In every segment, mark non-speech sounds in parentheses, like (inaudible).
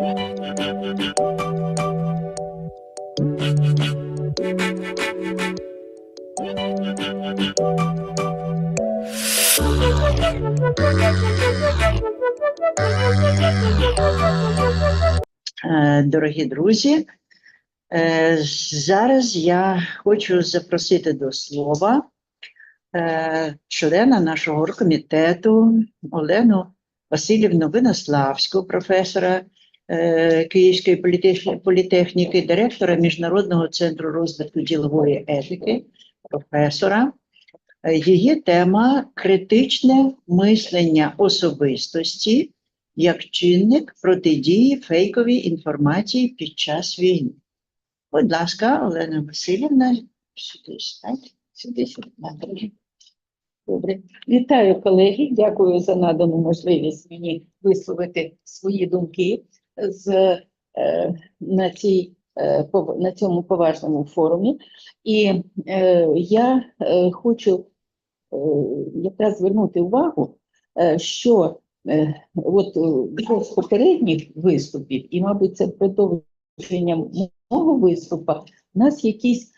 Е, Дорогі друзі, е, зараз я хочу запросити до слова е, члена нашого оргкомітету Олену Васильівну Винославську, професора Київської політехніки, директора Міжнародного центру розвитку ділової етики, професора. Е, Її тема критичне мислення особистості як чинник протидії фейковій інформації під час війни. Будь ласка, Олена Васильівна, сюди стайте, сюди. Добре, вітаю колеги. Дякую за надану можливість мені висловити свої думки з е, на цій е, на цьому поважному форумі. І е, я хочу якраз звернути увагу, що от з попередніх виступів, і, мабуть, це продовження мого виступу, у нас якісь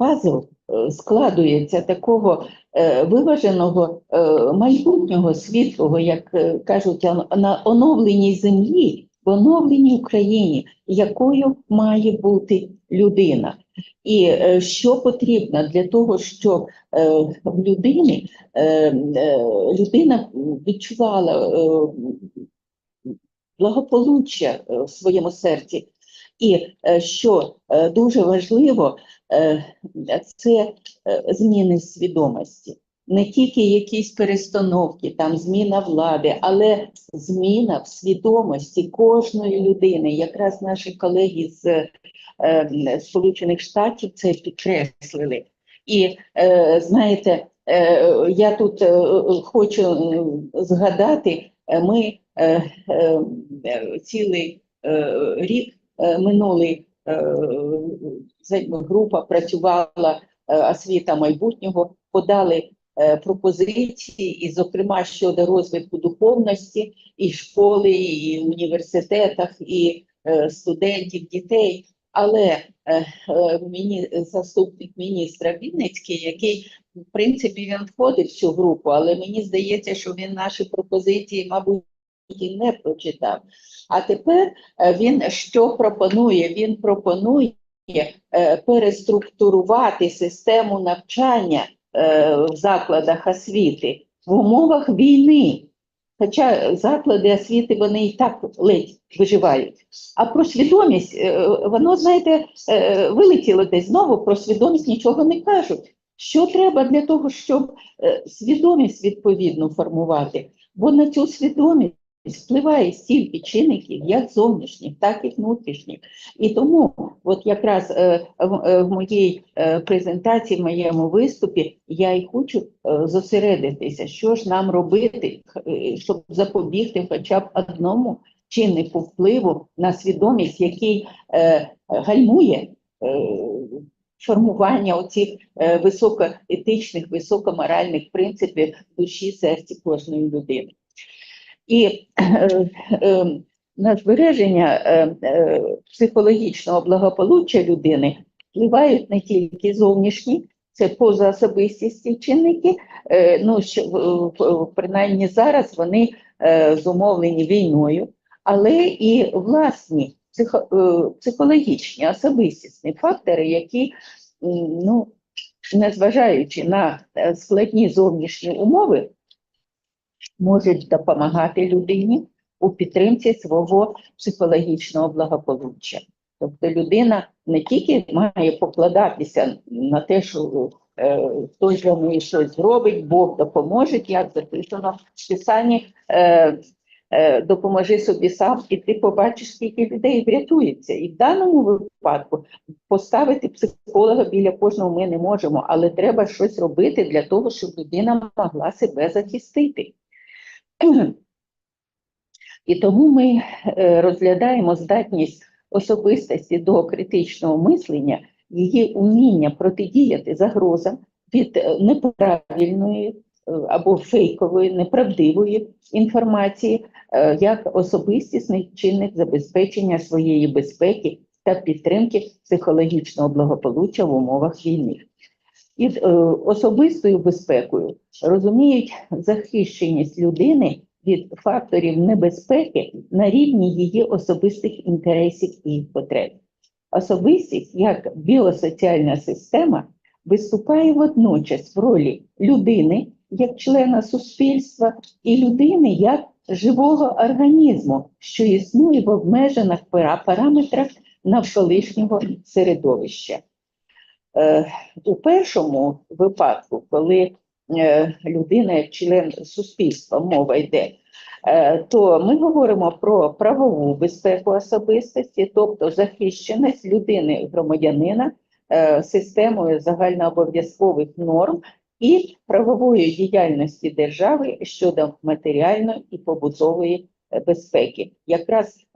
пазл е, складується такого е, виваженого е, майбутнього світлого, як кажуть, на оновленій землі, в оновленій Україні, якою має бути людина. І що потрібно для того, щоб в людини людина відчувала благополуччя в своєму серці. І е, що е, дуже важливо, е, це зміни свідомості. Не тільки якісь перестановки, там зміна влади, але зміна в свідомості кожної людини. Якраз наші колеги з Сполучених Штатів це підкреслили. І знаєте, я тут хочу згадати, ми цілий рік минулий е, група працювала е, освіта майбутнього, подали е, пропозиції, і, зокрема, щодо розвитку духовності і школи, і університетах, і е, студентів, дітей. Але е, е, мені заступник міністра Вінницький, який в принципі він входить в цю групу, але мені здається, що він наші пропозиції, мабуть, і не прочитав. А тепер е, він що пропонує? Він пропонує е, переструктурувати систему навчання е, в закладах освіти в умовах війни. Хоча заклади освіти вони і так ледь виживають. А про свідомість, воно, знаєте, вилетіло десь знову, про свідомість нічого не кажуть. Що треба для того, щоб свідомість відповідно формувати? Бо на цю свідомість впливає стільки чинників, як зовнішніх, так і внутрішніх. І тому, от якраз е, в, е, в моїй е, презентації, в моєму виступі, я і хочу е, зосередитися, що ж нам робити, е, щоб запобігти хоча б одному чиннику впливу на свідомість, який е, гальмує. Е, Формування оцих е, високоетичних, високоморальних принципів душі серці кожної людини. І е, е, на збереження е, е, психологічного благополуччя людини впливають не тільки зовнішні, це позаособистісні чинники, е, ну, що, принаймні зараз вони е, зумовлені війною, але і власні психо, е, психологічні особистісні фактори, які, ну, незважаючи на е, складні зовнішні умови, можуть допомагати людині у підтримці свого психологічного благополуччя. Тобто людина не тільки має покладатися на те, що е, хтось для неї щось зробить, Бог допоможе, як записано в Писанні, е, е, допоможи собі сам, і ти побачиш, скільки людей врятується. І в даному випадку поставити психолога біля кожного ми не можемо, але треба щось робити для того, щоб людина могла себе захистити. І тому ми е, розглядаємо здатність особистості до критичного мислення, її уміння протидіяти загрозам від е, неправильної або фейкової, неправдивої інформації е, як особистісний чинник забезпечення своєї безпеки та підтримки психологічного благополуччя в умовах війни. Під е, особистою безпекою розуміють захищеність людини від факторів небезпеки на рівні її особистих інтересів і потреб. Особистість як біосоціальна система виступає водночас в ролі людини як члена суспільства і людини як живого організму, що існує в обмежених параметрах навколишнього середовища. Е, у першому випадку, коли е, людина як член суспільства, мова йде, е, то ми говоримо про правову безпеку особистості, тобто захищеність людини громадянина системою загальнообов'язкових норм і правової діяльності держави щодо матеріальної і побутової безпеки. Якраз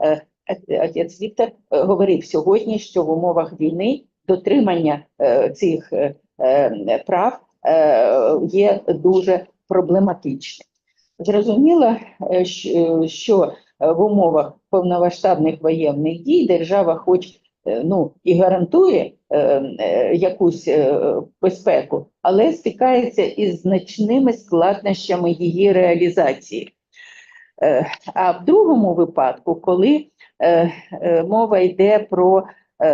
отець Віктор говорив сьогодні, що в умовах війни дотримання е, цих е, е, прав є дуже проблематичним. Зрозуміло, що в умовах повномасштабних воєнних дій держава, хоч ну і гарантує якусь безпеку, але стикається із значними складнощами її реалізації. А в другому випадку, коли мова йде про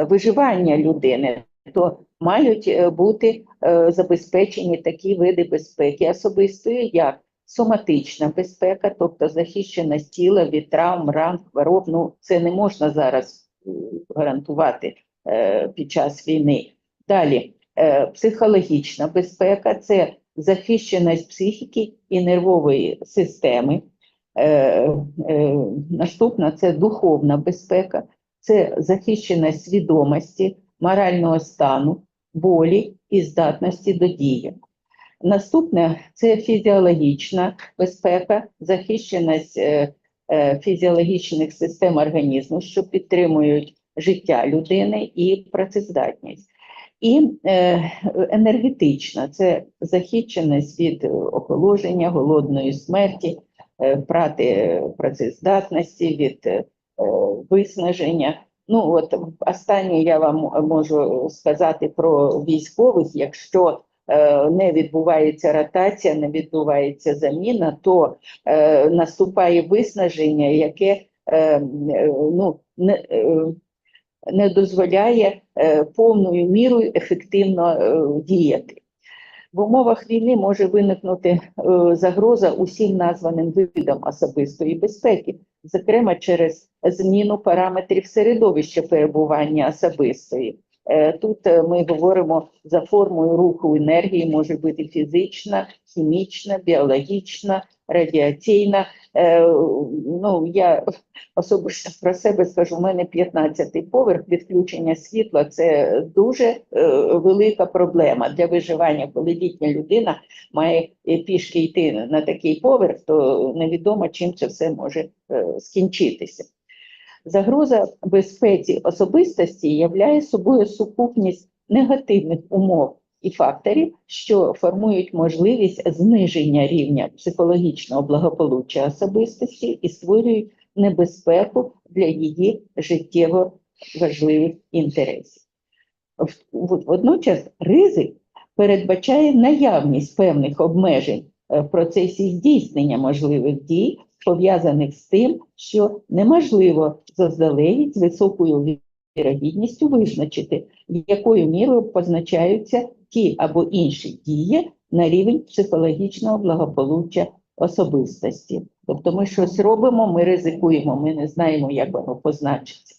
виживання людини, то мають е, бути е, забезпечені такі види безпеки особистої, як соматична безпека, тобто захищеність тіла від травм, ран, хвороб. Ну, це не можна зараз е, гарантувати е, під час війни. Далі е, психологічна безпека це захищеність психіки і нервової системи. Е, е, наступна це духовна безпека, це захищеність свідомості, морального стану, волі і здатності до дії. Наступне це фізіологічна безпека, захищеність е, е, фізіологічних систем організму, що підтримують життя людини і працездатність. І е, енергетична це захищеність від охолодження, голодної смерті, втрати працездатності, від виснаження. Ну, от останнє я вам можу сказати про військових. Якщо е, не відбувається ротація, не відбувається заміна, то е, наступає виснаження, яке е, е, ну, не, е, не дозволяє е, повною мірою ефективно е, діяти. В умовах війни може виникнути е, загроза усім названим видам особистої безпеки, зокрема через зміну параметрів середовища перебування особистої. Е, Тут е, ми говоримо за формою руху енергії, може бути фізична, хімічна, біологічна, радіаційна. Е, Ну, я особисто про себе скажу, у мене 15-й поверх відключення світла це дуже велика проблема для виживання, коли літня людина має пішки йти на такий поверх, то невідомо чим це все може скінчитися. Загроза безпеці особистості являє собою сукупність негативних умов і факторів, що формують можливість зниження рівня психологічного благополуччя особистості і створюють небезпеку для її життєво важливих інтересів. Водночас ризик передбачає наявність певних обмежень е, в процесі здійснення можливих дій, пов'язаних з тим, що неможливо заздалегідь з високою вірогідністю визначити, якою мірою позначаються ті або інші дії на рівень психологічного благополуччя особистості. Тобто ми щось робимо, ми ризикуємо, ми не знаємо, як воно позначиться.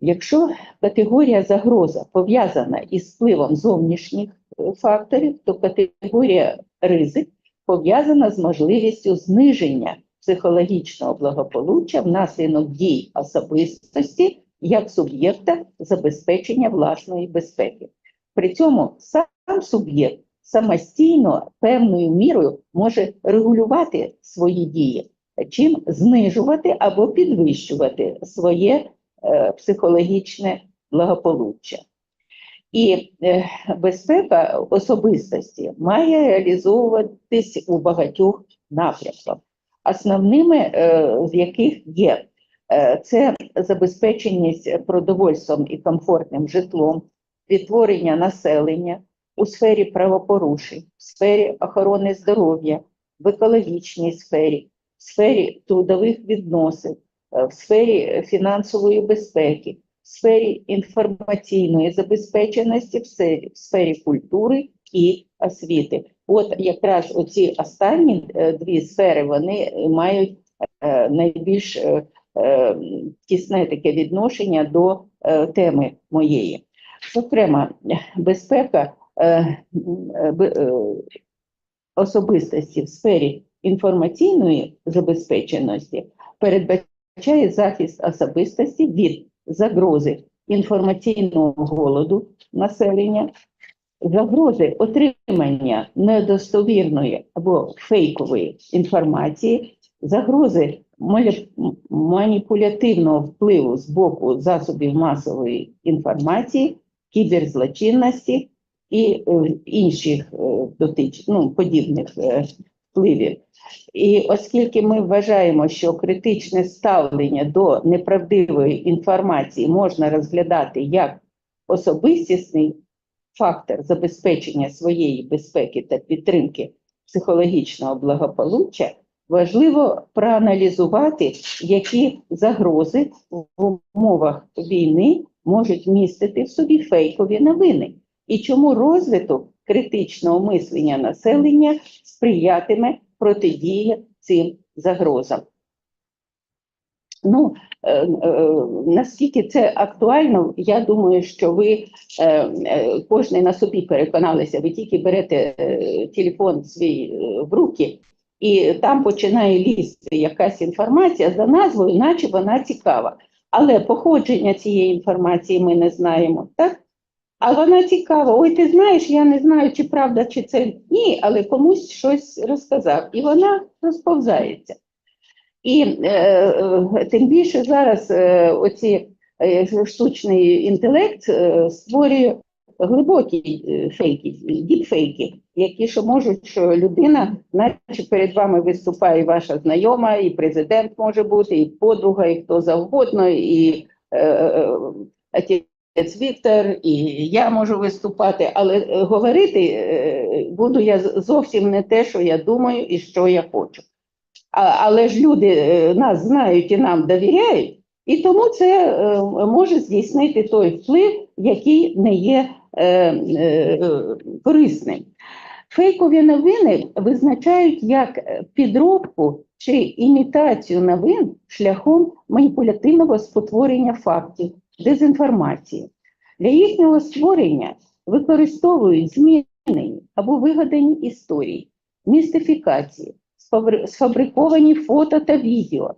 Якщо категорія загроза пов'язана із впливом зовнішніх е, факторів, то категорія ризик пов'язана з можливістю зниження психологічного благополуччя внаслідок дій особистості як суб'єкта забезпечення власної безпеки. При цьому сам суб'єкт самостійно певною мірою може регулювати свої дії, чим знижувати або підвищувати своє е, психологічне благополуччя. І е, безпека особистості має реалізовуватись у багатьох напрямках, основними е, з яких є е, це забезпеченість продовольством і комфортним житлом, відтворення населення у сфері правопорушень, в сфері охорони здоров'я, в екологічній сфері, в сфері трудових відносин, е, в сфері фінансової безпеки, сфері інформаційної забезпеченості, в сфері, в сфері культури і освіти. От якраз оці останні е, дві сфери вони мають е, найбільш е, тісне таке відношення до теми моєї. Зокрема, безпека особистості в сфері інформаційної забезпеченості передбачає захист особистості від загрози інформаційного голоду населення, загрози отримання недостовірної або фейкової інформації, загрози маніпулятивного впливу з боку засобів масової інформації, кіберзлочинності і е, інших е, дотич, ну, подібних впливів. І оскільки ми вважаємо, що критичне ставлення до неправдивої інформації можна розглядати як особистісний фактор забезпечення своєї безпеки та підтримки психологічного благополуччя, важливо проаналізувати, які загрози в умовах війни можуть містити в собі фейкові новини, і чому розвиток критичного мислення населення сприятиме протидії цим загрозам. Ну, е, е, наскільки це актуально, я думаю, що ви е, е, кожен на собі переконалися, ви тільки берете телефон свій в руки, і там починає лізти якась інформація за назвою, наче вона цікава. Але походження цієї інформації ми не знаємо, так? А вона цікава. Ой, ти знаєш, я не знаю, чи правда, чи це ні, але комусь щось розказав, і вона розповзається. І е, е, тим більше зараз е, оці е, штучний інтелект е, створює глибокі е, фейки, діпфейки, які що можуть, що людина, наче перед вами виступає ваша знайома, і президент може бути, і подруга, і хто завгодно, і е, е, отець Віктор, і я можу виступати, але е, говорити е, буду я зовсім не те, що я думаю і що я хочу. Але ж люди е, нас знають і нам довіряють, і тому це може здійснити той вплив, який не є корисним. Фейкові новини визначають як підробку чи імітацію новин шляхом маніпулятивного спотворення фактів, дезінформації. Для їхнього створення використовують змінені або вигадані історії, містифікації, сфабриковані фото та відео.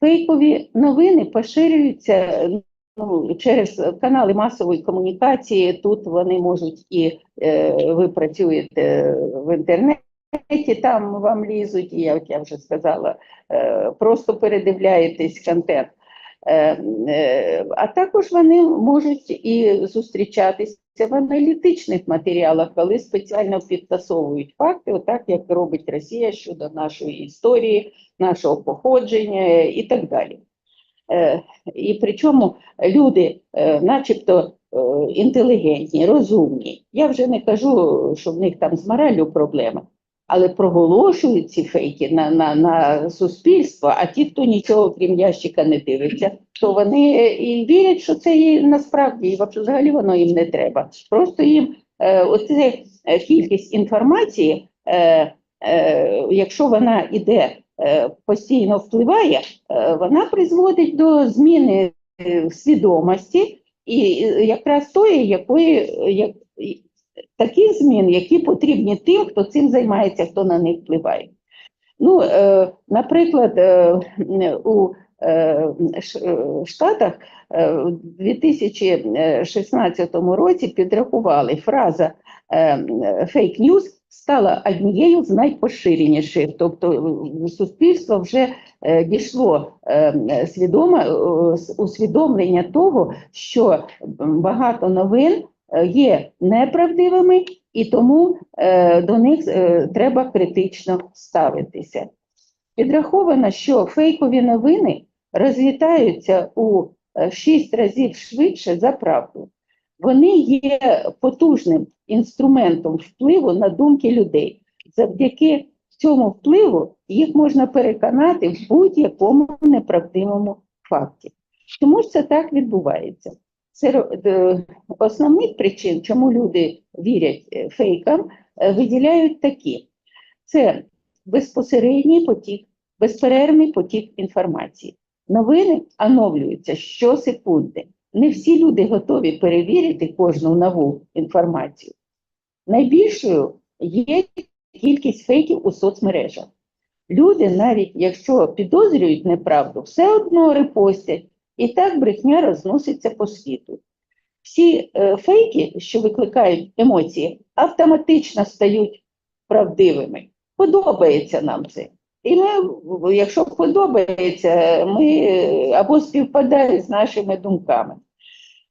Фейкові новини поширюються ну, через канали масової комунікації. Тут вони можуть і е, ви працюєте в інтернеті, там вам лізуть, і як я вже сказала, е, просто передивляєтесь контент. Е, е, А також вони можуть і зустрічатися в аналітичних матеріалах, коли спеціально підтасовують факти, отак як робить Росія щодо нашої історії, нашого походження і так далі. Е, І причому люди, начебто, інтелігентні, розумні. Я вже не кажу, що в них там з мораллю проблеми, але проголошують ці фейки на, на, на суспільство, а ті, хто нічого крім ящика не дивиться, то вони е, і вірять, що це є насправді, і взагалі воно їм не треба. Просто їм е, оце кількість інформації, е, е, якщо вона іде е, постійно впливає, е, вона призводить до зміни е, свідомості і якраз тої, якої як, і- таких змін, які потрібні тим, хто цим займається, хто на них впливає. Ну, е, наприклад, е, у е, е, Штатах е, в 2016 році підрахували фраза фейк ньюс стала однією з найпоширеніших. Тобто суспільство вже дійшло свідоме усвідомлення того, що багато новин є неправдивими, і тому е, до них е, треба критично ставитися. Підраховано, що фейкові новини розлітаються у 6 разів швидше за правду. Вони є потужним інструментом впливу на думки людей. Завдяки цьому впливу їх можна переконати в будь-якому неправдивому факті. Чому ж це так відбувається? Серед е, основних причин, чому люди вірять е, фейкам, е, виділяють такі: це безпосередній потік, безперервний потік інформації. Новини оновлюються щосекунди. Не всі люди готові перевірити кожну нову інформацію. Найбільшою є кількість фейків у соцмережах. Люди, навіть якщо підозрюють неправду, все одно репостять, і так брехня розноситься по світу. Всі е, фейки, що викликають емоції, автоматично стають правдивими. Подобається нам це. І ми, якщо подобається, ми е, або співпадає з нашими думками.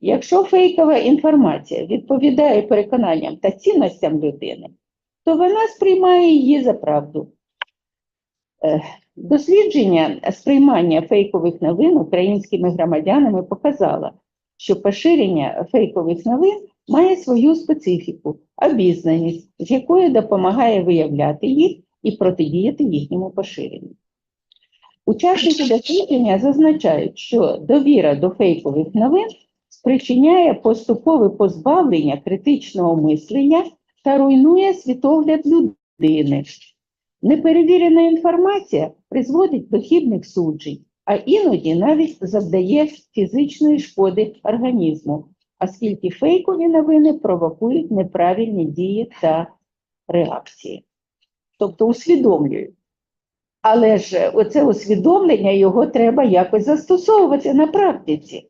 Якщо фейкова інформація відповідає переконанням та цінностям людини, то вона сприймає її за правду. Дослідження сприймання фейкових новин українськими громадянами показало, що поширення фейкових новин має свою специфіку, обізнаність, з якою допомагає виявляти їх і протидіяти їхньому поширенню. Учасники дослідження зазначають, що довіра до фейкових новин спричиняє поступове позбавлення критичного мислення та руйнує світогляд людини. Неперевірена інформація призводить до хибних суджень, а іноді навіть завдає фізичної шкоди організму, оскільки фейкові новини провокують неправильні дії та реакції. Тобто усвідомлюють. Але ж оце усвідомлення його треба якось застосовувати на практиці.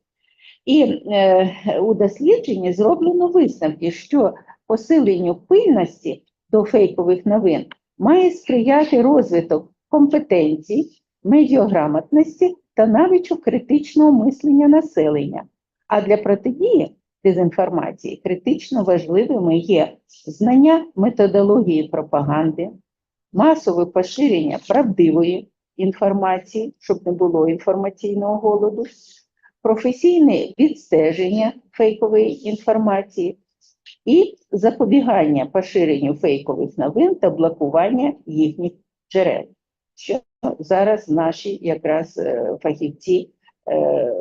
І е, у дослідженні зроблено висновки, що посиленню пильності до фейкових новин має сприяти розвиток компетенцій, медіограмотності та навичок критичного мислення населення. А для протидії дезінформації критично важливими є знання методології пропаганди, масове поширення правдивої інформації, щоб не було інформаційного голоду, професійне відстеження фейкової інформації і запобігання поширенню фейкових новин та блокування їхніх джерел, що зараз наші якраз е, фахівці е,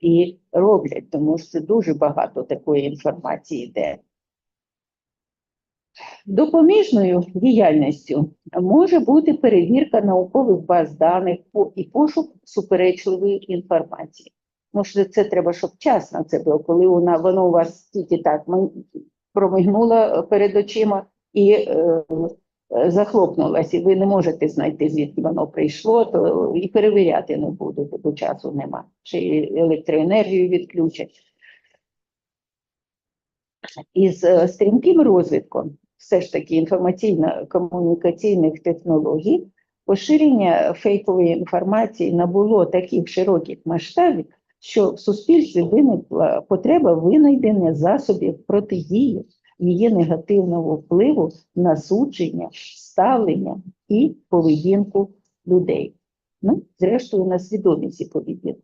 і роблять, тому що це дуже багато такої інформації йде. Допоміжною діяльністю може бути перевірка наукових баз даних і пошук суперечливої інформації. Може, це треба, щоб час на це було, коли вона, воно у вас тільки так ми- промигнуло перед очима і е, е, захлопнулось, і ви не можете знайти, звідки воно прийшло, то і перевіряти не будете, бо часу нема. Чи електроенергію відключать. Із е, стрімким розвитком все ж таки інформаційно-комунікаційних технологій поширення фейкової інформації набуло таких широких масштабів, що в суспільстві виникла потреба винайдення засобів протидії її негативного впливу на судження, ставлення і поведінку людей. Ну, зрештою, на свідомість і поведінку.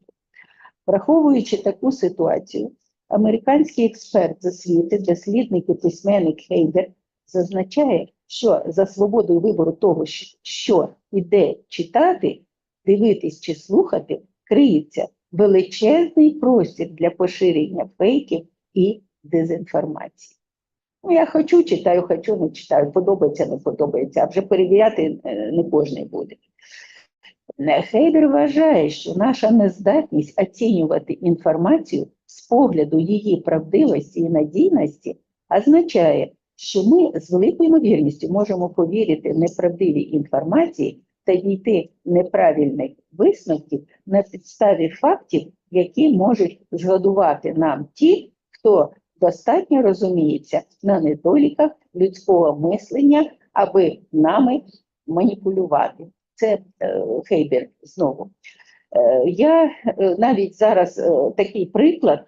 Враховуючи таку ситуацію, американський експерт з освіти, дослідник і письменник Хейдер зазначає, що за свободою вибору того, що і де читати, дивитись чи слухати, криється величезний простір для поширення фейків і дезінформації. Ну, я хочу, читаю, хочу, не читаю, подобається, не подобається, а вже перевіряти е, не кожен буде. Хейдер вважає, що наша нездатність оцінювати інформацію з погляду її правдивості і надійності означає, що ми з великою ймовірністю можемо повірити неправдивій інформації та дійти неправильних висновків на підставі фактів, які можуть згодувати нам ті, хто достатньо розуміється на недоліках людського мислення, аби нами маніпулювати. Це е, Хейбер знову. Е, я е, навіть зараз е, такий приклад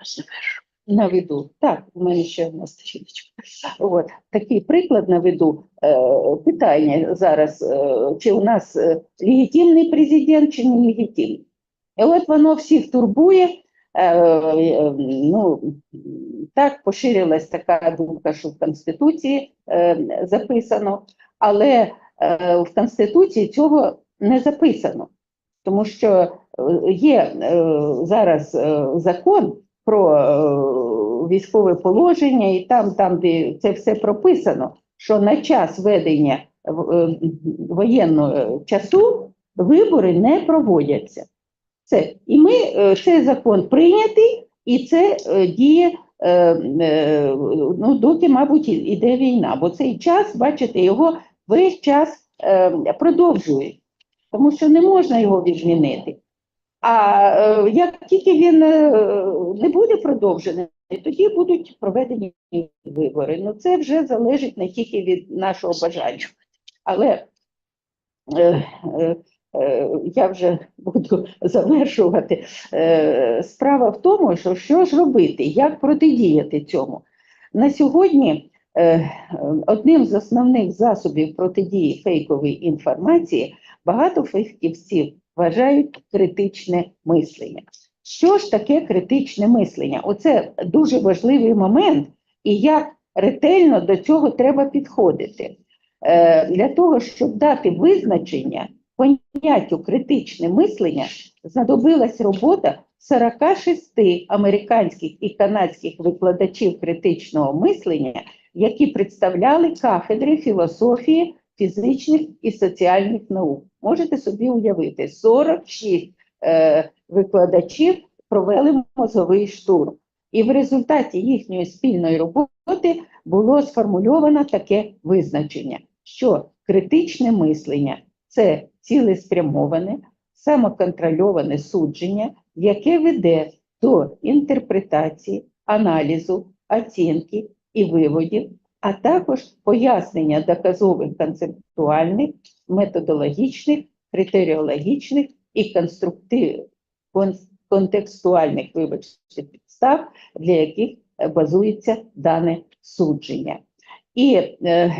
наведу. Так, у мене ще одна сторіночка. От такий приклад наведу. Питання зараз: чи у нас легітимний президент, чи не легітимний? І от воно всіх турбує. Е, е, ну, так поширилась така думка, що в Конституції е, записано, але в Конституції цього не записано, тому що є зараз закон про військове положення, і там, там, де це все прописано, що на час ведення воєнного часу вибори не проводяться. Це і ми е, цей закон прийнятий, і це е, діє. е, Ну, доки, мабуть, іде війна, бо цей час, бачите, його весь час продовжують, тому що не можна його відмінити. А як тільки він не буде продовжений, тоді будуть проведені вибори. Ну це вже залежить не тільки від нашого бажання. Але я вже буду завершувати. Е, справа в тому, що що ж робити, як протидіяти цьому. На сьогодні е, е, одним з основних засобів протидії фейковій інформації багато фахівців вважають критичне мислення. Що ж таке критичне мислення? Оце дуже важливий момент, і як ретельно до цього треба підходити. Е, Для того, щоб дати визначення поняттю критичне мислення, знадобилась робота 46 американських і канадських викладачів критичного мислення, які представляли кафедри філософії, фізичних і соціальних наук. Можете собі уявити, 46 е, викладачів провели мозговий штурм. І в результаті їхньої спільної роботи було сформульовано таке визначення, що критичне мислення це цілеспрямоване, самоконтрольоване судження, яке веде до інтерпретації, аналізу, оцінки і виводів, а також пояснення доказових концептуальних, методологічних, критеріологічних і конструктив, кон- контекстуальних вибачте, підстав, для яких е, базується дане судження. І е, е,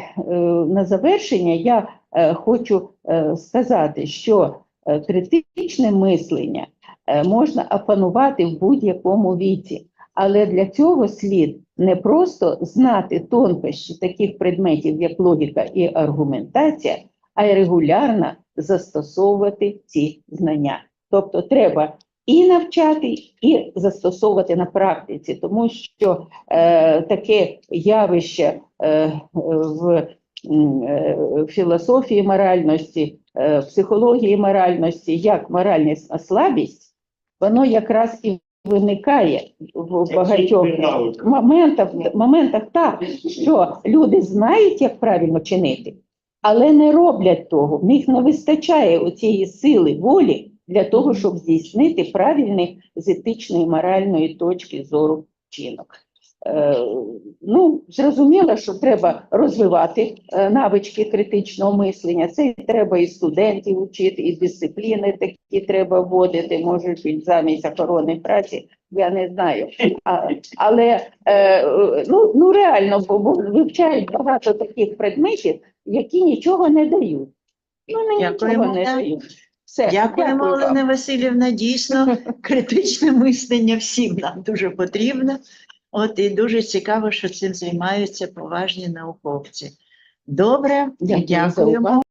на завершення я хочу е, сказати, що е, критичне мислення е, можна опанувати в будь-якому віці, але для цього слід не просто знати тонкощі таких предметів, як логіка і аргументація, а й регулярно застосовувати ці знання. Тобто треба і навчати, і застосовувати на практиці, тому що е, таке явище е, в е, філософії моральності, е, психології моральності, як моральна слабість, воно якраз і виникає в багатьох моментах, моментах так, що люди знають, як правильно чинити, але не роблять того. В них не вистачає оцієї сили волі для того, щоб здійснити правильний з етичної моральної точки зору вчинок. Е, ну, зрозуміло, що треба розвивати е, навички критичного мислення. Це треба і студентів вчити, і дисципліни такі треба вводити, може замість охорони праці, я не знаю. А, але е, ну, ну реально, бо, вивчають багато таких предметів, які нічого не дають. Ну, не нічого не дають. Все, Дякуємо. Олена Васильівна. Дійсно, (laughs) критичне мислення всім нам дуже потрібно. От і дуже цікаво, що цим займаються поважні науковці. Добре, дякуємо.